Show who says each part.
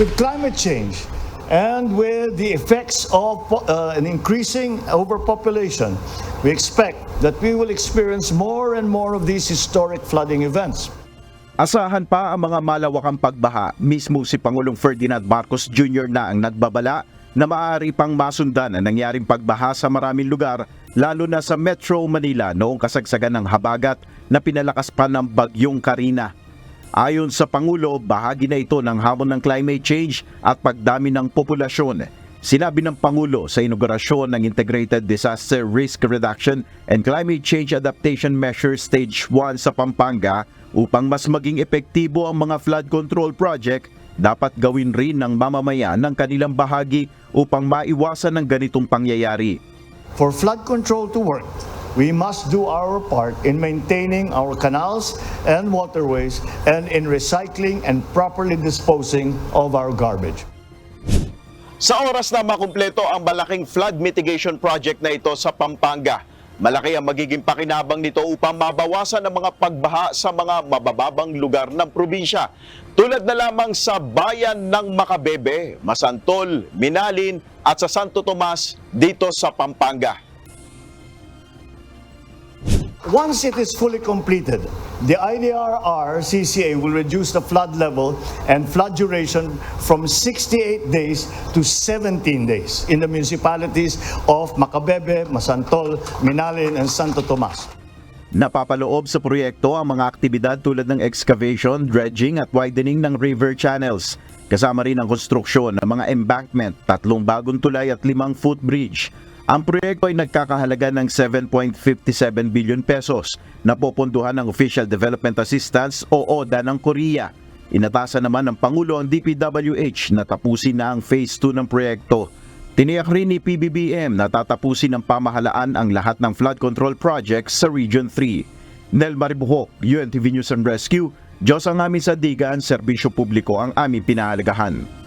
Speaker 1: With climate change and with the effects of uh, an increasing overpopulation, we expect that we will experience more and more of these historic flooding events.
Speaker 2: Asahan pa ang mga malawakang pagbaha, mismo si Pangulong Ferdinand Marcos Jr. na ang nagbabala na maaari pang masundan ang nangyaring pagbaha sa maraming lugar, lalo na sa Metro Manila noong kasagsagan ng habagat na pinalakas pa ng bagyong Karina. Ayon sa Pangulo, bahagi na ito ng hamon ng climate change at pagdami ng populasyon. Sinabi ng Pangulo sa inaugurasyon ng Integrated Disaster Risk Reduction and Climate Change Adaptation Measure Stage 1 sa Pampanga upang mas maging epektibo ang mga flood control project, dapat gawin rin ng mamamayan ng kanilang bahagi upang maiwasan ng ganitong pangyayari.
Speaker 1: For flood control to work, we must do our part in maintaining our canals and waterways and in recycling and properly disposing of our garbage.
Speaker 3: Sa oras na makumpleto ang malaking flood mitigation project na ito sa Pampanga, malaki ang magiging pakinabang nito upang mabawasan ang mga pagbaha sa mga mabababang lugar ng probinsya. Tulad na lamang sa bayan ng Makabebe, Masantol, Minalin at sa Santo Tomas dito sa Pampanga.
Speaker 1: Once it is fully completed, the IDRR CCA will reduce the flood level and flood duration from 68 days to 17 days in the municipalities of Macabebe, Masantol, Minalin, and Santo Tomas.
Speaker 2: Napapaloob sa proyekto ang mga aktibidad tulad ng excavation, dredging at widening ng river channels. Kasama rin ang konstruksyon ng mga embankment, tatlong bagong tulay at limang footbridge. Ang proyekto ay nagkakahalaga ng 7.57 billion pesos na popondohan ng Official Development Assistance o ODA ng Korea. Inatasan naman ng Pangulo ang DPWH na tapusin na ang Phase 2 ng proyekto. Tiniyak rin ni PBBM na tatapusin ng pamahalaan ang lahat ng flood control projects sa Region 3. Nel Maribuhok, UNTV News and Rescue, Diyos ang aming sandigan, serbisyo publiko ang aming pinahalagahan.